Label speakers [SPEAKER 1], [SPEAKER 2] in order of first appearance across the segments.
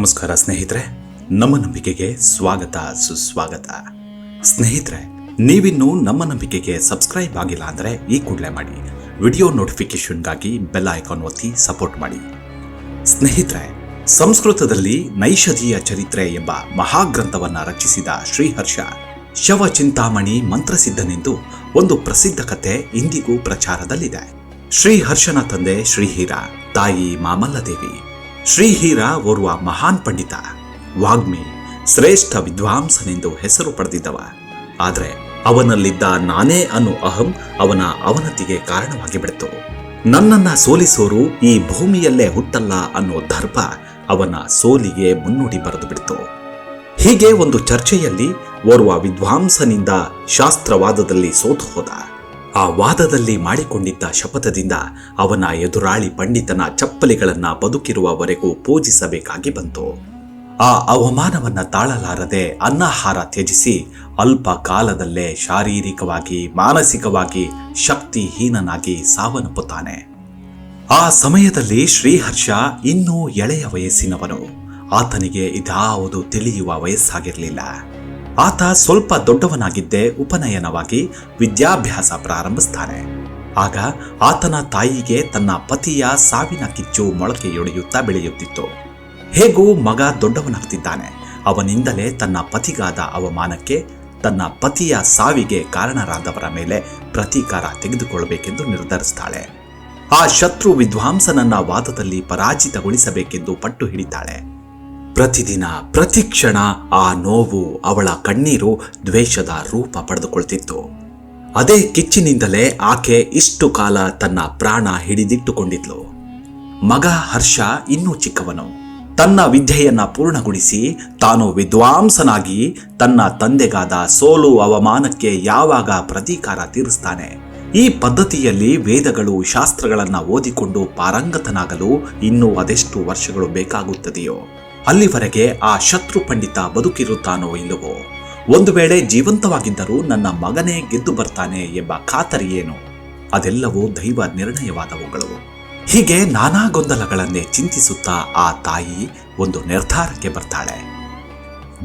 [SPEAKER 1] ನಮಸ್ಕಾರ ಸ್ನೇಹಿತರೆ, ನಮ್ಮ ನಂಬಿಕೆಗೆ ಸ್ವಾಗತ, ಸುಸ್ವಾಗತ. ಸ್ನೇಹಿತರೆ, ನೀವಿನ್ನು ನಮ್ಮ ನಂಬಿಕೆಗೆ ಸಬ್ಸ್ಕ್ರೈಬ್ ಆಗಿಲ್ಲ ಅಂದರೆ ಈ ಕೂಡಲೇ ಮಾಡಿ. ವಿಡಿಯೋ ನೋಟಿಫಿಕೇಶನ್ಗಾಗಿ ಬೆಲ್ ಐಕಾನ್ ಒತ್ತಿ ಸಪೋರ್ಟ್ ಮಾಡಿ. ಸ್ನೇಹಿತರೆ, ಸಂಸ್ಕೃತದಲ್ಲಿ ನೈಷಧೀಯ ಚರಿತ್ರೆ ಎಂಬ ಮಹಾಗ್ರಂಥವನ್ನ ರಚಿಸಿದ ಶ್ರೀಹರ್ಷ, ಶವ ಚಿಂತಾಮಣಿ ಮಂತ್ರಸಿದ್ಧನೆಂದು ಒಂದು ಪ್ರಸಿದ್ಧ ಕಥೆ ಇಂದಿಗೂ ಪ್ರಚಾರದಲ್ಲಿದೆ. ಶ್ರೀಹರ್ಷನ ತಂದೆ ಶ್ರೀಹೀರ, ತಾಯಿ ಮಾಮಲ್ಲದೇವಿ. ಶ್ರೀಹೀರ ಓರ್ವ ಮಹಾನ್ ಪಂಡಿತ. ವಾಗ್ಮಿ ಶ್ರೇಷ್ಠ ವಿದ್ವಾಂಸನೆಂದು ಹೆಸರು ಪಡೆದಿದ್ದವ. ಆದರೆ ಅವನಲ್ಲಿದ್ದ ನಾನೇ ಅನ್ನು ಅಹಂ ಅವನ ಅವನತಿಗೆ ಕಾರಣವಾಗಿ ಬಿಡ್ತು. ನನ್ನನ್ನ ಸೋಲಿಸೋರು ಈ ಭೂಮಿಯಲ್ಲೇ ಹುಟ್ಟಲ್ಲ ಅನ್ನೋ ದರ್ಪ ಅವನ ಸೋಲಿಗೆ ಮುನ್ನುಡಿ ಬರೆದು ಬಿಡ್ತು. ಹೀಗೆ ಒಂದು ಚರ್ಚೆಯಲ್ಲಿ ಓರ್ವ ವಿದ್ವಾಂಸನಿಂದ ಶಾಸ್ತ್ರವಾದದಲ್ಲಿ ಸೋತು ಹೋದ. ಆ ವಾದದಲ್ಲಿ ಮಾಡಿಕೊಂಡಿದ್ದ ಶಪಥದಿಂದ ಅವನ ಎದುರಾಳಿ ಪಂಡಿತನ ಚಪ್ಪಲಿಗಳನ್ನ ಬದುಕಿರುವವರೆಗೂ ಪೂಜಿಸಬೇಕಾಗಿ ಬಂತು. ಆ ಅವಮಾನವನ್ನ ತಾಳಲಾರದೆ ಅನ್ನಾಹಾರ ತ್ಯಜಿಸಿ ಅಲ್ಪ ಕಾಲದಲ್ಲೇ ಶಾರೀರಿಕವಾಗಿ, ಮಾನಸಿಕವಾಗಿ ಶಕ್ತಿಹೀನನಾಗಿ ಸಾವನ್ನಪ್ಪುತ್ತಾನೆ. ಆ ಸಮಯದಲ್ಲಿ ಶ್ರೀಹರ್ಷ ಇನ್ನೂ ಎಳೆಯ ವಯಸ್ಸಿನವನು. ಆತನಿಗೆ ಇದಾವುದು ತಿಳಿಯುವ ವಯಸ್ಸಾಗಿರಲಿಲ್ಲ. ಆತ ಸ್ವಲ್ಪ ದೊಡ್ಡವನಾಗಿದ್ದೇ ಉಪನಯನವಾಗಿ ವಿದ್ಯಾಭ್ಯಾಸ ಪ್ರಾರಂಭಿಸ್ತಾನೆ. ಆಗ ಆತನ ತಾಯಿಗೆ ತನ್ನ ಪತಿಯ ಸಾವಿನ ಕಿಚ್ಚು ಮೊಳಕೆಯೊಡೆಯುತ್ತಾ ಬೆಳೆಯುತ್ತಿತ್ತು. ಹೇಗೂ ಮಗ ದೊಡ್ಡವನಾಗ್ತಿದ್ದಾನೆ. ಅವನಿಂದಲೇ ತನ್ನ ಪತಿಗಾದ ಅವಮಾನಕ್ಕೆ, ತನ್ನ ಪತಿಯ ಸಾವಿಗೆ ಕಾರಣರಾದವರ ಮೇಲೆ ಪ್ರತೀಕಾರ ತೆಗೆದುಕೊಳ್ಳಬೇಕೆಂದು ನಿರ್ಧರಿಸ್ತಾಳೆ. ಆ ಶತ್ರು ವಿದ್ವಾಂಸನನ್ನ ವಾದದಲ್ಲಿ ಪರಾಜಿತಗೊಳಿಸಬೇಕೆಂದು ಪಟ್ಟು ಹಿಡಿತಾಳೆ. ಪ್ರತಿದಿನ, ಪ್ರತಿಕ್ಷಣ ಆ ನೋವು ಅವಳ ಕಣ್ಣೀರು ದ್ವೇಷದ ರೂಪ ಪಡೆದುಕೊಳ್ತಿತ್ತು. ಅದೇ ಕಿಚ್ಚಿನಿಂದಲೇ ಆಕೆ ಇಷ್ಟು ಕಾಲ ತನ್ನ ಪ್ರಾಣ ಹಿಡಿದಿಟ್ಟುಕೊಂಡಿದ್ಲು. ಮಗ ಹರ್ಷ ಇನ್ನೂ ಚಿಕ್ಕವನು. ತನ್ನ ವಿದ್ಯೆಯನ್ನ ಪೂರ್ಣಗೊಳಿಸಿ ತಾನು ವಿದ್ವಾಂಸನಾಗಿ ತನ್ನ ತಂದೆಗಾದ ಸೋಲು ಅವಮಾನಕ್ಕೆ ಯಾವಾಗ ಪ್ರತೀಕಾರ ತೀರಿಸ್ತಾನೆ. ಈ ಪದ್ಧತಿಯಲ್ಲಿ ವೇದಗಳು, ಶಾಸ್ತ್ರಗಳನ್ನು ಓದಿಕೊಂಡು ಪಾರಂಗತನಾಗಲು ಇನ್ನೂ ಅದೆಷ್ಟು ವರ್ಷಗಳು ಬೇಕಾಗುತ್ತದೆಯೋ. ಅಲ್ಲಿವರೆಗೆ ಆ ಶತ್ರು ಪಂಡಿತ ಬದುಕಿರುತ್ತಾನೋ ಇಲ್ಲವೋ? ಒಂದು ವೇಳೆ ಜೀವಂತವಾಗಿದ್ದರೂ ನನ್ನ ಮಗನೇ ಗೆದ್ದು ಬರ್ತಾನೆ ಎಂಬ ಖಾತರಿಯೇನು ಅದೆಲ್ಲವೂ ದೈವ ನಿರ್ಣಯವಾದವುಗಳು. ಹೀಗೆ ನಾನಾ ಗೊಂದಲಗಳನ್ನೇ ಚಿಂತಿಸುತ್ತಾ ಆ ತಾಯಿ ಒಂದು ನಿರ್ಧಾರಕ್ಕೆ ಬರ್ತಾಳೆ.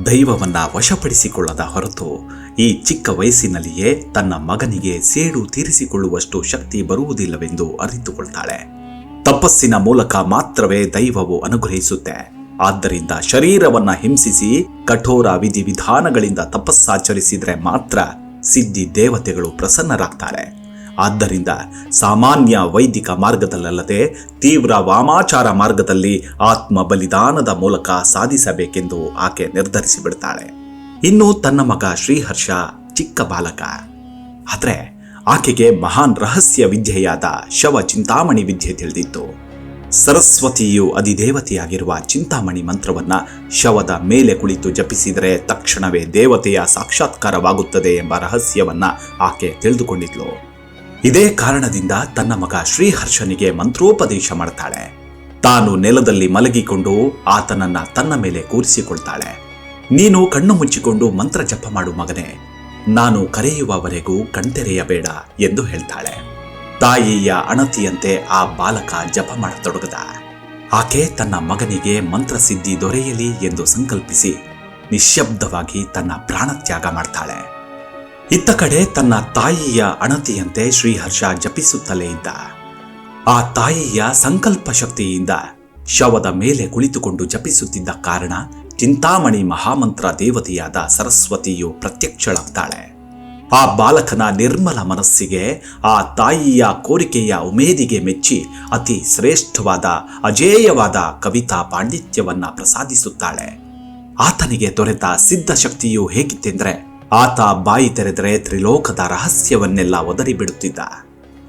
[SPEAKER 1] ದೈವವನ್ನ ವಶಪಡಿಸಿಕೊಳ್ಳದ ಹೊರತು ಈ ಚಿಕ್ಕ ವಯಸ್ಸಿನಲ್ಲಿಯೇ ತನ್ನ ಮಗನಿಗೆ ಸೇಡು ತೀರಿಸಿಕೊಳ್ಳುವಷ್ಟು ಶಕ್ತಿ ಬರುವುದಿಲ್ಲವೆಂದು ಅರಿತುಕೊಳ್ತಾಳೆ. ತಪಸ್ಸಿನ ಮೂಲಕ ಮಾತ್ರವೇ ದೈವವು ಅನುಗ್ರಹಿಸುತ್ತೆ. ಆದ್ದರಿಂದ ಶರೀರವನ್ನ ಹಿಂಸಿಸಿ ಕಠೋರ ವಿಧಿವಿಧಾನಗಳಿಂದ ತಪಸ್ಸಾಚರಿಸಿದ್ರೆ ಮಾತ್ರ ಸಿದ್ಧಿ ದೇವತೆಗಳು ಪ್ರಸನ್ನರಾಗ್ತಾರೆ. ಆದ್ದರಿಂದ ಸಾಮಾನ್ಯ ವೈದಿಕ ಮಾರ್ಗದಲ್ಲದೆ ತೀವ್ರ ವಾಮಾಚಾರ ಮಾರ್ಗದಲ್ಲಿ ಆತ್ಮ ಬಲಿದಾನದ ಮೂಲಕ ಸಾಧಿಸಬೇಕೆಂದು ಆಕೆ ನಿರ್ಧರಿಸಿಬಿಡ್ತಾಳೆ. ಇನ್ನು ತನ್ನ ಮಗ ಶ್ರೀಹರ್ಷ ಚಿಕ್ಕ ಬಾಲಕ. ಆದರೆ ಆಕೆಗೆ ಮಹಾನ್ ರಹಸ್ಯ ವಿದ್ಯೆಯಾದ ಶವ ಚಿಂತಾಮಣಿ ವಿದ್ಯೆ ತಿಳಿದಿತ್ತು. ಸರಸ್ವತಿಯು ಅಧಿದೇವತೆಯಾಗಿರುವ ಚಿಂತಾಮಣಿ ಮಂತ್ರವನ್ನ ಶವದ ಮೇಲೆ ಕುಳಿತು ಜಪಿಸಿದರೆ ತಕ್ಷಣವೇ ದೇವತೆಯ ಸಾಕ್ಷಾತ್ಕಾರವಾಗುತ್ತದೆ ಎಂಬ ರಹಸ್ಯವನ್ನ ಆಕೆ ತಿಳಿದುಕೊಂಡಿದ್ಲು. ಇದೇ ಕಾರಣದಿಂದ ತನ್ನ ಮಗ ಶ್ರೀಹರ್ಷನಿಗೆ ಮಂತ್ರೋಪದೇಶ ಮಾಡ್ತಾಳೆ. ತಾನು ನೆಲದಲ್ಲಿ ಮಲಗಿಕೊಂಡು ಆತನನ್ನ ತನ್ನ ಮೇಲೆ ಕೂರಿಸಿಕೊಳ್ತಾಳೆ. ನೀನು ಕಣ್ಣು ಮುಚ್ಚಿಕೊಂಡು ಮಂತ್ರ ಜಪ ಮಾಡು ಮಗನೇ. ನಾನು ಕರೆಯುವವರೆಗೂ ಕಣ್ತೆರೆಯಬೇಡ ಎಂದು ಹೇಳ್ತಾಳೆ. ತಾಯಿಯ ಅಣತಿಯಂತೆ ಆ ಬಾಲಕ ಜಪ ಮಾಡತೊಡಗದ. ಆಕೆ ತನ್ನ ಮಗನಿಗೆ ಮಂತ್ರಸಿದ್ಧಿ ದೊರೆಯಲಿ ಎಂದು ಸಂಕಲ್ಪಿಸಿ ನಿಶ್ಶಬ್ದವಾಗಿ ತನ್ನ ಪ್ರಾಣತ್ಯಾಗ ಮಾಡ್ತಾಳೆ. ಇತ್ತ ಕಡೆ ತನ್ನ ತಾಯಿಯ ಅಣತಿಯಂತೆ ಶ್ರೀಹರ್ಷ ಜಪಿಸುತ್ತಲೇ ಇದ್ದ. ಆ ತಾಯಿಯ ಸಂಕಲ್ಪ ಶಕ್ತಿಯಿಂದ ಶವದ ಮೇಲೆ ಕುಳಿತುಕೊಂಡು ಜಪಿಸುತ್ತಿದ್ದ ಕಾರಣ ಚಿಂತಾಮಣಿ ಮಹಾಮಂತ್ರ ದೇವತೆಯಾದ ಸರಸ್ವತಿಯು ಪ್ರತ್ಯಕ್ಷಳಾಗ್ತಾಳೆ. ಆ ಬಾಲಕನ ನಿರ್ಮಲ ಮನಸ್ಸಿಗೆ, ಆ ತಾಯಿಯ ಕೋರಿಕೆಯ ಉಮೇದಿಗೆ ಮೆಚ್ಚಿ ಅತಿ ಶ್ರೇಷ್ಠವಾದ, ಅಜೇಯವಾದ ಕವಿತಾ ಪಾಂಡಿತ್ಯವನ್ನ ಪ್ರಸಾದಿಸುತ್ತಾಳೆ. ಆತನಿಗೆ ದೊರೆತ ಸಿದ್ಧ ಶಕ್ತಿಯು ಹೇಗಿತ್ತೆಂದ್ರೆ, ಆತ ಬಾಯಿ ತೆರೆದರೆ ತ್ರಿಲೋಕದ ರಹಸ್ಯವನ್ನೆಲ್ಲ ಒದರಿ ಬಿಡುತ್ತಿದ್ದ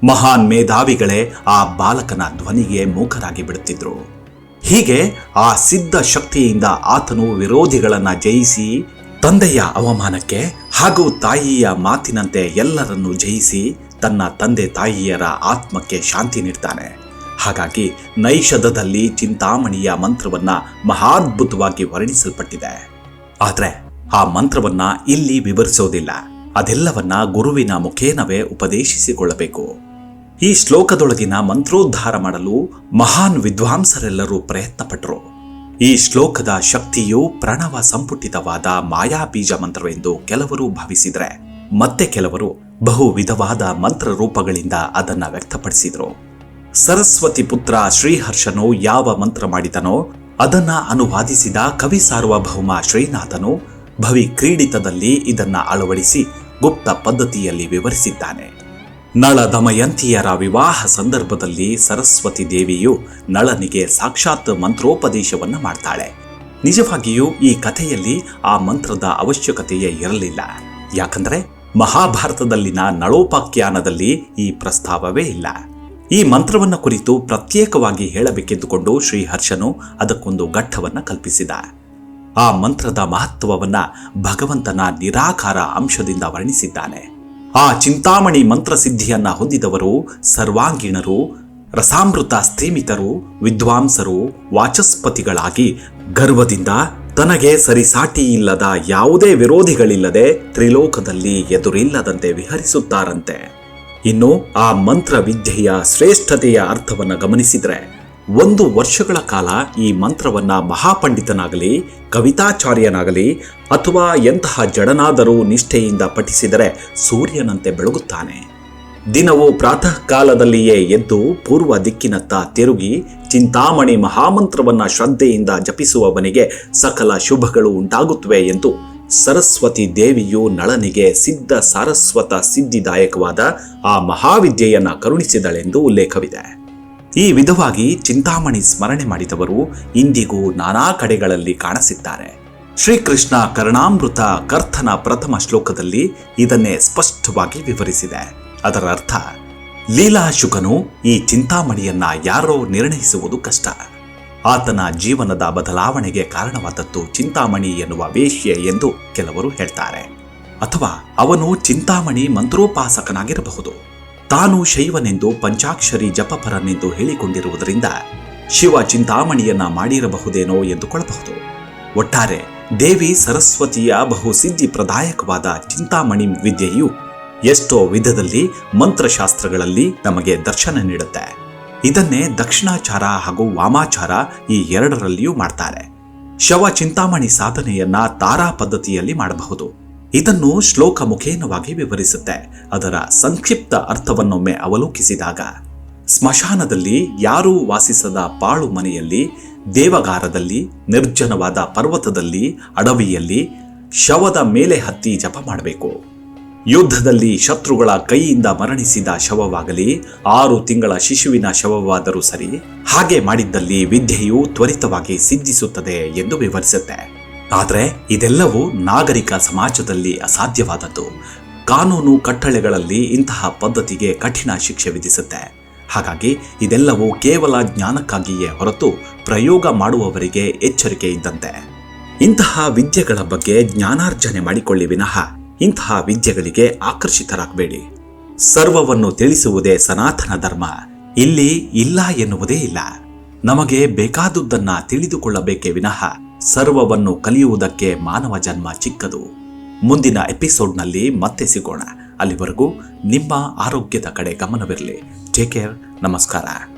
[SPEAKER 1] ಮಹಾನ್ ಮೇಧಾವಿಗಳೇ ಆ ಬಾಲಕನ ಧ್ವನಿಗೆ ಮೂಕರಾಗಿ ಬಿಡುತ್ತಿದ್ರು. ಹೀಗೆ ಆ ಸಿದ್ಧ ಶಕ್ತಿಯಿಂದ ಆತನು ವಿರೋಧಿಗಳನ್ನ ಜಯಿಸಿ ತಂದೆಯ ಅವಮಾನಕ್ಕೆ ಹಾಗೂ ತಾಯಿಯ ಮಾತಿನಂತೆ ಎಲ್ಲರನ್ನು ಜಯಿಸಿ ತನ್ನ ತಂದೆ ತಾಯಿಯರ ಆತ್ಮಕ್ಕೆ ಶಾಂತಿ ನೀಡ್ತಾನೆ. ಹಾಗಾಗಿ ನೈಷಧದಲ್ಲಿ ಚಿಂತಾಮಣಿಯ ಮಂತ್ರವನ್ನ ಮಹಾದ್ಭುತವಾಗಿ ವರ್ಣಿಸಲ್ಪಟ್ಟಿದೆ. ಆದರೆ ಆ ಮಂತ್ರವನ್ನ ಇಲ್ಲಿ ವಿವರಿಸೋದಿಲ್ಲ. ಅದೆಲ್ಲವನ್ನ ಗುರುವಿನ ಮುಖೇನವೇ ಉಪದೇಶಿಸಿಕೊಳ್ಳಬೇಕು. ಈ ಶ್ಲೋಕದೊಳಗಿನ ಮಂತ್ರೋದ್ಧಾರ ಮಾಡಲು ಮಹಾನ್ ವಿದ್ವಾಂಸರೆಲ್ಲರೂ ಪ್ರಯತ್ನಪಟ್ಟರು ಈ ಶ್ಲೋಕದ ಶಕ್ತಿಯು ಪ್ರಣವ ಸಂಪುಟಿತವಾದ ಮಾಯಾ ಬೀಜ ಮಂತ್ರವೆಂದು ಕೆಲವರು ಭಾವಿಸಿದರೆ, ಮತ್ತೆ ಕೆಲವರು ಬಹು ವಿಧವಾದ ಮಂತ್ರ ರೂಪಗಳಿಂದ ಅದನ್ನ ವ್ಯಕ್ತಪಡಿಸಿದರು. ಸರಸ್ವತಿ ಪುತ್ರ ಶ್ರೀಹರ್ಷನು ಯಾವ ಮಂತ್ರ ಮಾಡಿದನೋ ಅದನ್ನ ಅನುವಾದಿಸಿದ ಕವಿ ಸಾರ್ವಭೌಮ ಶ್ರೀನಾಥನು ಭವಿ ಕ್ರೀಡಿತದಲ್ಲಿ ಇದನ್ನ ಅಳವಡಿಸಿ ಗುಪ್ತ ಪದ್ಧತಿಯಲ್ಲಿ ವಿವರಿಸಿದ್ದಾನೆ. ನಳ ದಮಯಂತಿಯರ ವಿವಾಹ ಸಂದರ್ಭದಲ್ಲಿ ಸರಸ್ವತಿ ದೇವಿಯು ನಳನಿಗೆ ಸಾಕ್ಷಾತ್ ಮಂತ್ರೋಪದೇಶವನ್ನು ಮಾಡ್ತಾಳೆ. ನಿಜವಾಗಿಯೂ ಈ ಕಥೆಯಲ್ಲಿ ಆ ಮಂತ್ರದ ಅವಶ್ಯಕತೆಯೇ ಇರಲಿಲ್ಲ. ಯಾಕಂದ್ರೆ ಮಹಾಭಾರತದಲ್ಲಿನ ನಳೋಪಾಖ್ಯಾನದಲ್ಲಿ ಈ ಪ್ರಸ್ತಾವವೇ ಇಲ್ಲ. ಈ ಮಂತ್ರವನ್ನ ಕುರಿತು ಪ್ರತ್ಯೇಕವಾಗಿ ಹೇಳಬೇಕೆಂದುಕೊಂಡು ಶ್ರೀಹರ್ಷನು ಅದಕ್ಕೊಂದು ಘಟ್ಟವನ್ನ ಕಲ್ಪಿಸಿದ. ಆ ಮಂತ್ರದ ಮಹತ್ವವನ್ನ ಭಗವಂತನ ನಿರಾಕಾರ ಅಂಶದಿಂದ ವರ್ಣಿಸಿದ್ದಾನೆ. ಆ ಚಿಂತಾಮಣಿ ಮಂತ್ರಸಿದ್ಧಿಯನ್ನು ಹೊಂದಿದವರು ಸರ್ವಾಂಗೀಣರು, ರಸಾಮೃತ ಸ್ಥೀಮಿತರು ವಿದ್ವಾಂಸರು, ವಾಚಸ್ಪತಿಗಳಾಗಿ ಗರ್ವದಿಂದ ತನಗೆ ಸರಿಸಾಟಿ ಇಲ್ಲದ ಯಾವುದೇ ವಿರೋಧಿಗಳಿಲ್ಲದೆ ತ್ರಿಲೋಕದಲ್ಲಿ ಎದುರಿಲ್ಲದಂತೆ ವಿಹರಿಸುತ್ತಾರಂತೆ. ಇನ್ನು ಆ ಮಂತ್ರ ವಿದ್ಯೆಯ ಶ್ರೇಷ್ಠತೆಯ ಅರ್ಥವನ್ನು ಗಮನಿಸಿದ್ರೆ ಒಂದು ವರ್ಷಗಳ ಕಾಲ ಈ ಮಂತ್ರವನ್ನ ಮಹಾಪಂಡಿತನಾಗಲಿ, ಕವಿತಾಚಾರ್ಯನಾಗಲಿ, ಅಥವಾ ಎಂತಹ ಜಡನಾದರೂ ನಿಷ್ಠೆಯಿಂದ ಪಠಿಸಿದರೆ ಸೂರ್ಯನಂತೆ ಬೆಳಗುತ್ತಾನೆ. ದಿನವೂ ಪ್ರಾತಃ ಕಾಲದಲ್ಲಿಯೇ ಎದ್ದು ಪೂರ್ವ ದಿಕ್ಕಿನತ್ತ ತಿರುಗಿ ಚಿಂತಾಮಣಿ ಮಹಾಮಂತ್ರವನ್ನ ಶ್ರದ್ಧೆಯಿಂದ ಜಪಿಸುವವನಿಗೆ ಸಕಲ ಶುಭಗಳು ಉಂಟಾಗುತ್ತವೆ ಎಂದು ಸರಸ್ವತಿ ದೇವಿಯು ನಳನಿಗೆ ಸಿದ್ಧ ಸಾರಸ್ವತ ಸಿದ್ಧಿದಾಯಕವಾದ ಆ ಮಹಾವಿದ್ಯೆಯನ್ನ ಕರುಣಿಸಿದಳೆಂದು ಉಲ್ಲೇಖವಿದೆ. ಈ ವಿಧವಾಗಿ ಚಿಂತಾಮಣಿ ಸ್ಮರಣೆ ಮಾಡಿದವರು ಇಂದಿಗೂ ನಾನಾ ಕಡೆಗಳಲ್ಲಿ ಕಾಣಸಿದ್ದಾರೆ. ಶ್ರೀಕೃಷ್ಣ ಕರ್ಣಾಮೃತ ಕರ್ತನ ಪ್ರಥಮ ಶ್ಲೋಕದಲ್ಲಿ ಇದನ್ನೇ ಸ್ಪಷ್ಟವಾಗಿ ವಿವರಿಸಿದೆ. ಅದರ ಅರ್ಥ ಲೀಲಾಶುಕನು ಈ ಚಿಂತಾಮಣಿಯನ್ನ ಯಾರೋ ನಿರ್ಣಯಿಸುವುದು ಕಷ್ಟ. ಆತನ ಜೀವನದ ಬದಲಾವಣೆಗೆ ಕಾರಣವಾದದ್ದು ಚಿಂತಾಮಣಿ ಎನ್ನುವ ವೇಶ್ಯೆ ಎಂದು ಕೆಲವರು ಹೇಳ್ತಾರೆ. ಅಥವಾ ಅವನು ಚಿಂತಾಮಣಿ ಮಂತ್ರೋಪಾಸಕನಾಗಿರಬಹುದು. ತಾನು ಶೈವನೆಂದು ಪಂಚಾಕ್ಷರಿ ಜಪಪರನೆಂದು ಹೇಳಿಕೊಂಡಿರುವುದರಿಂದ ಶಿವ ಚಿಂತಾಮಣಿಯನ್ನ ಮಾಡಿರಬಹುದೇನೋ ಎಂದುಕೊಳ್ಳಬಹುದು ಒಟ್ಟಾರೆ ದೇವಿ ಸರಸ್ವತಿಯ ಬಹು ಸಿದ್ಧಿ ಪ್ರದಾಯಕವಾದ ಚಿಂತಾಮಣಿ ವಿದ್ಯೆಯು ಎಷ್ಟೋ ವಿಧದಲ್ಲಿ ಮಂತ್ರಶಾಸ್ತ್ರಗಳಲ್ಲಿ ನಮಗೆ ದರ್ಶನ ನೀಡುತ್ತೆ. ಇದನ್ನೇ ದಕ್ಷಿಣಾಚಾರ ಹಾಗೂ ವಾಮಾಚಾರ ಈ ಎರಡರಲ್ಲಿಯೂ ಮಾಡ್ತಾರೆ. ಶವ ಚಿಂತಾಮಣಿ ಸಾಧನೆಯನ್ನ ತಾರಾ ಪದ್ಧತಿಯಲ್ಲಿ ಮಾಡಬಹುದು. ಇದನ್ನು ಶ್ಲೋಕ ಮುಖೇನವಾಗಿ ವಿವರಿಸುತ್ತೆ. ಅದರ ಸಂಕ್ಷಿಪ್ತ ಅರ್ಥವನ್ನೊಮ್ಮೆ ಅವಲೋಕಿಸಿದಾಗ, ಸ್ಮಶಾನದಲ್ಲಿ ಯಾರೂ ವಾಸಿಸದ ಪಾಳು ಮನೆಯಲ್ಲಿ, ದೇವಗಾರದಲ್ಲಿ, ನಿರ್ಜನವಾದ ಪರ್ವತದಲ್ಲಿ, ಅಡವಿಯಲ್ಲಿ ಶವದ ಮೇಲೆ ಹತ್ತಿ ಜಪ ಮಾಡಬೇಕು. ಯುದ್ಧದಲ್ಲಿ ಶತ್ರುಗಳ ಕೈಯಿಂದ ಮರಣಿಸಿದ ಶವವಾಗಲಿ, ಆರು ತಿಂಗಳ ಶಿಶುವಿನ ಶವವಾದರೂ ಸರಿ, ಹಾಗೆ ಮಾಡಿದ್ದಲ್ಲಿ ವಿದ್ಯೆಯು ತ್ವರಿತವಾಗಿ ಸಿದ್ಧಿಸುತ್ತದೆ ಎಂದು ವಿವರಿಸುತ್ತೆ. ಆದರೆ ಇದೆಲ್ಲವೂ ನಾಗರಿಕ ಸಮಾಜದಲ್ಲಿ ಅಸಾಧ್ಯವಾದದ್ದು. ಕಾನೂನು ಕಟ್ಟಳೆಗಳಲ್ಲಿ ಇಂತಹ ಪದ್ಧತಿಗೆ ಕಠಿಣ ಶಿಕ್ಷೆ ವಿಧಿಸುತ್ತೆ. ಹಾಗಾಗಿ ಇದೆಲ್ಲವೂ ಕೇವಲ ಜ್ಞಾನಕ್ಕಾಗಿಯೇ ಹೊರತು ಪ್ರಯೋಗ ಮಾಡುವವರಿಗೆ ಎಚ್ಚರಿಕೆ ಇದ್ದಂತೆ ಇಂತಹ ವಿದ್ಯೆಗಳ ಬಗ್ಗೆ ಜ್ಞಾನಾರ್ಜನೆ ಮಾಡಿಕೊಳ್ಳಿ ವಿನಃ. ಇಂತಹ ವಿದ್ಯೆಗಳಿಗೆ ಆಕರ್ಷಿತರಾಗಬೇಡಿ. ಸರ್ವವನ್ನು ತಿಳಿಸುವುದೇ ಸನಾತನ ಧರ್ಮ. ಇಲ್ಲಿ ಇಲ್ಲ ಎನ್ನುವುದೇ ಇಲ್ಲ. ನಮಗೆ ಬೇಕಾದುದನ್ನ ತಿಳಿದುಕೊಳ್ಳಬೇಕೇ ವಿನಃ. ಸರ್ವವನ್ನು ಕಲಿಯುವುದಕ್ಕೆ ಮಾನವ ಜನ್ಮ ಚಿಕ್ಕದು. ಮುಂದಿನ ಎಪಿಸೋಡ್ನಲ್ಲಿ ಮತ್ತೆ ಸಿಗೋಣ. ಅಲ್ಲಿವರೆಗೂ ನಿಮ್ಮ ಆರೋಗ್ಯದ ಕಡೆ ಗಮನವಿರಲಿ. ಟೇಕ್ ಕೇರ್ ನಮಸ್ಕಾರ.